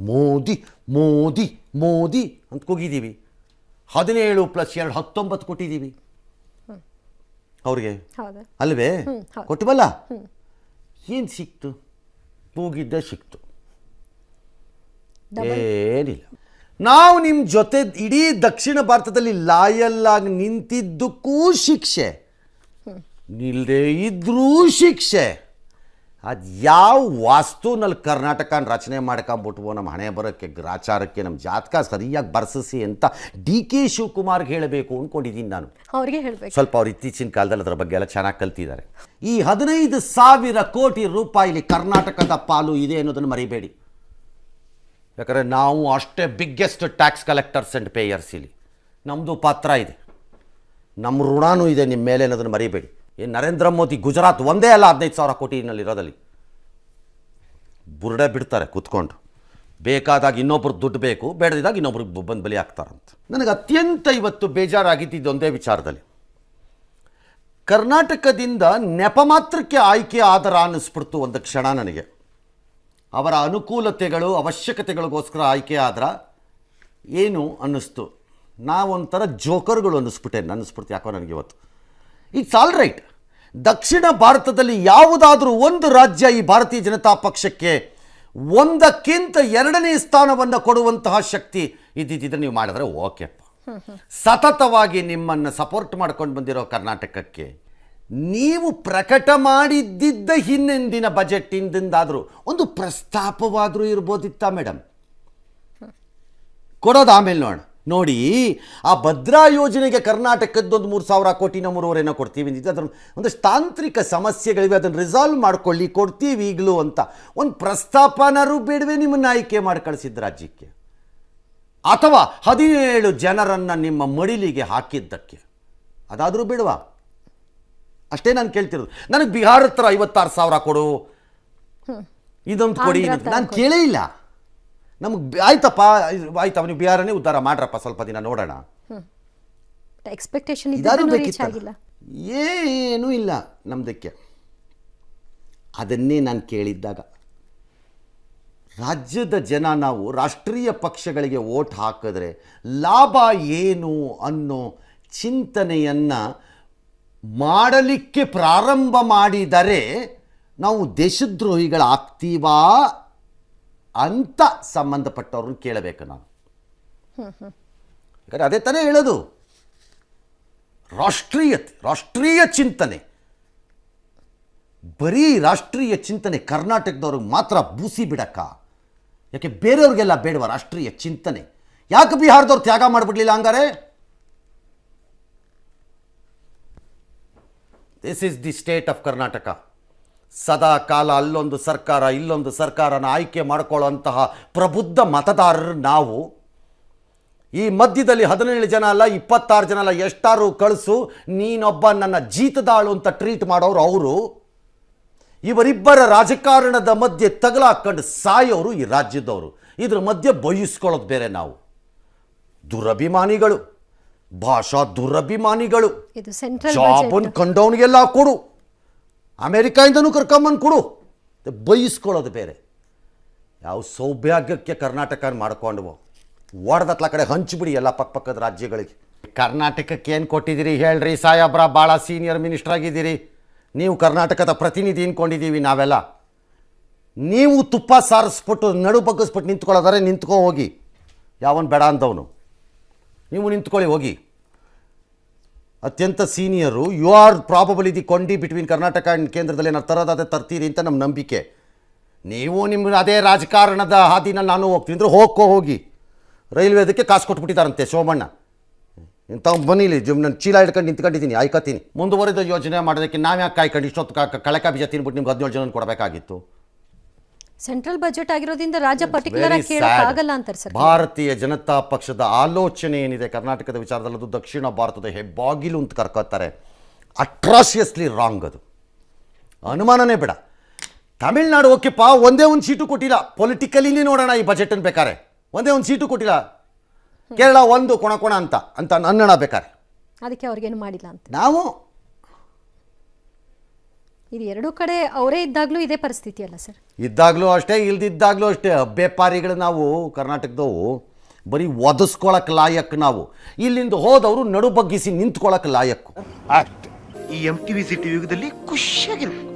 ಮೋದಿ ಮೋದಿ ಮೋದಿ ಅಂತ ಕೂಗಿದ್ದೀವಿ ಹದಿನೇಳು ಪ್ಲಸ್ ಎರಡು ಹತ್ತೊಂಬತ್ತು ಕೊಟ್ಟಿದ್ದೀವಿ ಅವ್ರಿಗೆ? ಅಲ್ವೇ. ಕೊಟ್ಟವಲ್ಲ? ಏನು ಸಿಕ್ತು? ಕೂಗಿದ್ದ ಸಿಕ್ತು. ಏನಿಲ್ಲ. ನಾವು ನಿಮ್ಮ ಜೊತೆ ಇಡೀ ದಕ್ಷಿಣ ಭಾರತದಲ್ಲಿ ಲಾಯಲ್ಲಾಗಿ ನಿಂತಿದ್ದಕ್ಕೂ ಶಿಕ್ಷೆ. ನಿಲ್ಲದೆ ಇದ್ರೂ ಶಿಕ್ಷೆ. ಅದು ಯಾವ ವಾಸ್ತುನಲ್ಲಿ ಕರ್ನಾಟಕನ ರಚನೆ ಮಾಡ್ಕೊಂಬಿಟ್ವೋ ನಮ್ಮ ಹಣೆ ಬರೋಕ್ಕೆ ಗ್ರಾಚಾರಕ್ಕೆ ನಮ್ಮ ಜಾತಕ ಸರಿಯಾಗಿ ಬರ್ಸಿಸಿ ಅಂತ ಡಿ ಕೆ ಶಿವಕುಮಾರ್ಗೆ ಹೇಳಬೇಕು ಅಂದ್ಕೊಂಡಿದ್ದೀನಿ ನಾನು. ಅವ್ರಿಗೆ ಹೇಳಬೇಕು. ಸ್ವಲ್ಪ ಅವ್ರು ಇತ್ತೀಚಿನ ಕಾಲದಲ್ಲಿ ಅದರ ಬಗ್ಗೆ ಎಲ್ಲ ಚೆನ್ನಾಗಿ ಕಲ್ತಿದ್ದಾರೆ. ಈ ಹದಿನೈದು ಸಾವಿರ ಕೋಟಿ ರೂಪಾಯಿಲಿ ಕರ್ನಾಟಕದ ಪಾಲು ಇದೆ ಅನ್ನೋದನ್ನು ಮರಿಬೇಡಿ. ಯಾಕಂದರೆ ನಾವು ಅಷ್ಟೇ biggest tax collectors and payers ಇಲ್ಲಿ. ನಮ್ಮದು ಪಾತ್ರ ಇದೆ. ನಮ್ಮ ಋಣನೂ ಇದೆ ನಿಮ್ಮ ಮೇಲೆ ಅನ್ನೋದನ್ನು ಮರಿಬೇಡಿ. ಏನು ನರೇಂದ್ರ ಮೋದಿ ಗುಜರಾತ್ ಒಂದೇ ಅಲ್ಲ ಹದಿನೈದು ಸಾವಿರ ಕೋಟಿನಲ್ಲಿ ಇರೋದಲ್ಲಿ ಬುರುಡೆ ಬಿಡ್ತಾರೆ ಕೂತ್ಕೊಂಡು. ಬೇಕಾದಾಗ ಇನ್ನೊಬ್ರು ದುಡ್ಡು ಬೇಕು, ಬೇಡದಿದ್ದಾಗ ಇನ್ನೊಬ್ರಿಗೆ ಬಂದು ಬಲಿ ಹಾಕ್ತಾರಂತ. ನನಗೆ ಅತ್ಯಂತ ಇವತ್ತು ಬೇಜಾರಾಗಿದ್ದು ಒಂದೇ ವಿಚಾರದಲ್ಲಿ. ಕರ್ನಾಟಕದಿಂದ ನೆಪ ಮಾತ್ರಕ್ಕೆ ಆಯ್ಕೆ ಆದರ ಅನ್ನಿಸ್ಬಿಡ್ತು ಒಂದು ಕ್ಷಣ ನನಗೆ. ಅವರ ಅನುಕೂಲತೆಗಳು, ಅವಶ್ಯಕತೆಗಳಿಗೋಸ್ಕರ ಆಯ್ಕೆ ಆದ್ರ ಏನು ಅನ್ನಿಸ್ತು? ನಾವೊಂಥರ ಜೋಕರ್ಗಳು ಅನ್ನಿಸ್ಬಿಟ್ಟೆ, ಅನ್ನಿಸ್ಬಿಡ್ತು ಯಾಕೋ ನನಗೆ ಇವತ್ತು. ಇಟ್ಸ್ ಆಲ್ ರೈಟ್ ದಕ್ಷಿಣ ಭಾರತದಲ್ಲಿ ಯಾವುದಾದ್ರೂ ಒಂದು ರಾಜ್ಯ ಈ ಭಾರತೀಯ ಜನತಾ ಪಕ್ಷಕ್ಕೆ ಒಂದಕ್ಕಿಂತ ಎರಡನೇ ಸ್ಥಾನವನ್ನು ಕೊಡುವಂತಹ ಶಕ್ತಿ ಇದ್ದಿದ್ದರೆ ನೀವು ಮಾಡಿದ್ರೆ ಓಕೆಪ್ಪ ಸತತವಾಗಿ ನಿಮ್ಮನ್ನು ಸಪೋರ್ಟ್ ಮಾಡ್ಕೊಂಡು ಬಂದಿರೋ ಕರ್ನಾಟಕಕ್ಕೆ ನೀವು ಪ್ರಕಟ ಮಾಡಿದ್ದಿದ್ದ ಹಿಂದಿನ ಬಜೆಟ್ ಹಿಂದಿಂದಾದರೂ ಒಂದು ಪ್ರಸ್ತಾಪವಾದರೂ ಇರ್ಬೋದಿತ್ತ ಮೇಡಮ್ ಕೊಡೋದು ಆಮೇಲೆ ನೋಡ ನೋಡಿ ಆ ಭದ್ರಾ ಯೋಜನೆಗೆ ಕರ್ನಾಟಕದ್ದೊಂದು ಮೂರು ಸಾವಿರ ಕೋಟಿನ ಮೂರುವರೆನೋ ಕೊಡ್ತೀವಿ ಅಂದಿದ್ದು ಅದರ ಒಂದಷ್ಟು ತಾಂತ್ರಿಕ ಸಮಸ್ಯೆಗಳಿವೆ ಅದನ್ನು ರಿಸಾಲ್ವ್ ಮಾಡ್ಕೊಳ್ಳಿ ಕೊಡ್ತೀವಿ ಈಗಲೂ ಅಂತ. ಒಂದು ಪ್ರಸ್ತಾಪನಾರು ಬೇಡವೆ ನಿಮ್ಮನ್ನು ಆಯ್ಕೆ ಮಾಡಿ ಕಳಿಸಿದ್ದು ರಾಜ್ಯಕ್ಕೆ. ಅಥವಾ ಹದಿನೇಳು ಜನರನ್ನು ನಿಮ್ಮ ಮಡಿಲಿಗೆ ಹಾಕಿದ್ದಕ್ಕೆ. ಅದಾದರೂ ಬಿಡುವ. ಅಷ್ಟೇ ನಾನು ಕೇಳ್ತಿರೋದು. ನನಗೆ ಬಿಹಾರ ಹತ್ರ ಐವತ್ತಾರು ಸಾವಿರ ಕೊಡು. ಇದೊಂದು ಕೊಡಿ ನಾನು ಕೇಳೇ ಇಲ್ಲ. ನಮಗೆ ಆಯ್ತಪ್ಪ ಆಯ್ತ ಆಯ್ತಪ್ಪ ನೀವು ಬಿಹಾರನೇ ಉದ್ಧಾರ ಮಾಡ್ರಪ್ಪ ಸ್ವಲ್ಪ ದಿನ ನೋಡೋಣ. ಎಕ್ಸ್ಪೆಕ್ಟೇಷನ್ ಏನೂ ಇಲ್ಲ ನಮ್ದಕ್ಕೆ. ಅದನ್ನೇ ನಾನು ಕೇಳಿದ್ದಾಗ ರಾಜ್ಯದ ಜನ ನಾವು ರಾಷ್ಟ್ರೀಯ ಪಕ್ಷಗಳಿಗೆ ಓಟ್ ಹಾಕಿದ್ರೆ ಲಾಭ ಏನು ಅನ್ನೋ ಚಿಂತನೆಯನ್ನು ಮಾಡಲಿಕ್ಕೆ ಪ್ರಾರಂಭ ಮಾಡಿದರೆ ನಾವು ದೇಶದ್ರೋಹಿಗಳಾಗ್ತೀವಾ? ಅಂತ ಸಂಬಂಧಪಟ್ಟವ್ರನ್ನ ಕೇಳಬೇಕು ನಾನು. ಯಾಕಂದರೆ ಅದೇ ತಾನೇ ಹೇಳೋದು. ರಾಷ್ಟ್ರೀಯತೆ, ರಾಷ್ಟ್ರೀಯ ಚಿಂತನೆ. ಬರೀ ರಾಷ್ಟ್ರೀಯ ಚಿಂತನೆ, ಕರ್ನಾಟಕದವ್ರಿಗೆ ಮಾತ್ರ ಬೂಸಿ ಬಿಡಕ್ಕ. ಯಾಕೆ ಬೇರೆಯವ್ರಿಗೆಲ್ಲ ಬೇಡವ ರಾಷ್ಟ್ರೀಯ ಚಿಂತನೆ? ಯಾಕೆ ಬಿಹಾರದವ್ರು ತ್ಯಾಗ ಮಾಡಿಬಿಡ್ಲಿಲ್ಲ ಹಂಗಾರೆ? This is the state of Karnataka ಸದಾ ಕಾಲ ಅಲ್ಲೊಂದು ಸರ್ಕಾರ ಇಲ್ಲೊಂದು ಸರ್ಕಾರನ ಆಯ್ಕೆ ಮಾಡಿಕೊಳ್ಳುವಂತಹ ಪ್ರಬುದ್ಧ ಮತದಾರರು ನಾವು. ಈ ಮಧ್ಯದಲ್ಲಿ ಹದಿನೇಳು ಜನ ಅಲ್ಲ ಇಪ್ಪತ್ತಾರು ಜನ ಅಲ್ಲ ಎಷ್ಟಾರು ಕಳಿಸು ನೀನೊಬ್ಬ ನನ್ನ ಜೀತದಾಳು ಅಂತ ಟ್ರೀಟ್ ಮಾಡೋರು ಅವರು. ಇವರಿಬ್ಬರ ರಾಜಕಾರಣದ ಮಧ್ಯೆ ತಗಲಾಕೊಂಡು ಸಾಯೋರು ಈ ರಾಜ್ಯದವರು. ಇದ್ರ ಮಧ್ಯೆ ಬಯಸ್ಕೊಳ್ಳೋದು ಬೇರೆ ನಾವು. ದುರಭಿಮಾನಿಗಳು ಭಾಷಾ ದುರಭಿಮಾನಿಗಳು ಜಾಬನ್ ಕಂಡವನಿಗೆಲ್ಲ ಕೊಡು. ಅಮೇರಿಕಾಯಿಂದನೂ ಕರ್ಕೊಂಬಂದು ಕೊಡು. ಬೈಸ್ಕೊಳ್ಳೋದು ಬೇರೆ. ಯಾವ ಸೌಭಾಗ್ಯಕ್ಕೆ ಕರ್ನಾಟಕ ಮಾಡ್ಕೊಂಡ್ವು. ಓಡದತ್ಲ ಕಡೆ ಹಂಚಿಬಿಡಿ ಎಲ್ಲ ಪಕ್ಕಪಕ್ಕದ ರಾಜ್ಯಗಳಿಗೆ. ಕರ್ನಾಟಕಕ್ಕೆ ಏನು ಕೊಟ್ಟಿದ್ದೀರಿ ಹೇಳ್ರಿ ಸಾಯಬ್ರ ಭಾಳ ಸೀನಿಯರ್ ಮಿನಿಸ್ಟರ್ ಆಗಿದ್ದೀರಿ. ನೀವು ಕರ್ನಾಟಕದ ಪ್ರತಿನಿಧಿ ಅಂದ್ಕೊಂಡಿದ್ದೀವಿ ನಾವೆಲ್ಲ. ನೀವು ತುಪ್ಪ ಸಾರಿಸ್ಬಿಟ್ಟು ನಡು ಬಗ್ಗಿಸ್ಬಿಟ್ಟು ನಿಂತ್ಕೊಳ್ಳೋದಾರೆ ನಿಂತ್ಕೊ ಹೋಗಿ. ಯಾವನ್ ಬೇಡ ಅಂದವನು. ನೀವು ನಿಂತ್ಕೊಳ್ಳಿ ಹೋಗಿ. ಅತ್ಯಂತ senior you are probably the ಕೊಂಡಿ ಬಿಟ್ವೀನ್ ಕರ್ನಾಟಕ ಆ್ಯಂಡ್ ಕೇಂದ್ರದಲ್ಲಿ ಏನಾರು ತರೋದಾದ ತರ್ತೀರಿ ಅಂತ ನಮ್ಮ ನಂಬಿಕೆ. ನೀವು ನಿಮ್ಮ ಅದೇ ರಾಜಕಾರಣದ ಹಾದಿನಲ್ಲಿ ನಾನು ಹೋಗ್ತೀನಿ ಅಂದರೆ ಹೋಗ್ಕೋ ಹೋಗಿ. ರೈಲ್ವೆ ಅದಕ್ಕೆ ಕಾಸು ಕೊಟ್ಬಿಟ್ಟಿದ್ದಾರಂತೆ ಸೋಮಣ್ಣ ಇಂಥ ಬನ್ನಿಲಿ ಜಮ್ ನಾನು ಚೀಲ ಹಿಡ್ಕೊಂಡು ನಿಂತ್ಕೊಂಡಿದ್ದೀನಿ, ಆಯ್ಕತ್ತೀನಿ. ಮುಂದುವರೆದ ಯೋಜನೆ ಮಾಡೋದಕ್ಕೆ ನಾವು ಯಾಕೆ ಕಾಯ್ಕೊಂಡು, ಇಷ್ಟೊತ್ತು ಕಳಕ ಬೀಜ ತಿನ್ಬಿಟ್ಟು ನಿಮ್ಗೆ ಹದಿನೇಳು ಜನ ಕೊಡಬೇಕಾಗಿತ್ತು. ಸೆಂಟ್ರಲ್ ಬಜೆಟ್ ಆಗಿರೋದ್ರಿಂದ ರಾಜ್ಯ ಪರ್ಟಿಕ್ಯುಲರ್ ಆಗಲ್ಲ ಅಂತಾರೆ ಸರ್. ಭಾರತೀಯ ಜನತಾ ಪಕ್ಷದ ಆಲೋಚನೆ ಏನಿದೆ? ಕರ್ನಾಟಕದ ವಿಚಾರದಲ್ಲಿ ಅದು ದಕ್ಷಿಣ ಭಾರತದ ಹೆಬ್ಬಾಗಿಲು ಅಂತ ಕರ್ಕೋತಾರೆ ಅಟ್ರಾಸಿಯಸ್ಲಿ ರಾಂಗ್ ಅದು. ಅನುಮಾನನೇ ಬೇಡ. ತಮಿಳ್ನಾಡು ಓಕೆಪ್ಪ ಒಂದೇ ಒಂದು ಸೀಟು ಕೊಟ್ಟಿಲ್ಲ. ಪೊಲಿಟಿಕಲಿನೇ ನೋಡೋಣ ಈ ಬಜೆಟ್ ಅನ್ನು ಬೇಕಾರೆ ಒಂದೇ ಒಂದು ಸೀಟು ಕೊಟ್ಟಿಲ್ಲ. ಕೇರಳ ಒಂದು ಕೊಣ ಕೊಣ ಅಂತ ಅಂತ ಅನ್ನೋಣ ಬೇಕಾರೆ. ಅದಕ್ಕೆ ಅವ್ರಿಗೇನು ಮಾಡಿಲ್ಲ ಅಂತ. ನಾವು ಇದು ಎರಡೂ ಕಡೆ ಅವರೇ ಇದ್ದಾಗಲೂ ಇದೇ ಪರಿಸ್ಥಿತಿ ಅಲ್ಲ ಸರ್? ಇದ್ದಾಗಲೂ ಅಷ್ಟೇ ಇಲ್ದಿದ್ದಾಗಲೂ ಅಷ್ಟೇ. ಅಬ್ಬೆಪಾರಿಗಳು ನಾವು ಕರ್ನಾಟಕದವು ಬರೀ ಒದಸ್ಕೊಳಕ್ಕೆ ಲಾಯಕ್ ನಾವು. ಇಲ್ಲಿಂದ ಹೋದವರು ನಡು ಬಗ್ಗಿಸಿ ನಿಂತ್ಕೊಳಕ್ಕೆ ಲಾಯಕ್ಕು ಅಷ್ಟೇ. ಈ ಎಂ ಟಿ ವಿ ಸಿಟಿ ಯುಗದಲ್ಲಿ ಖುಷಿಯಾಗಿರ್ಬೇಕು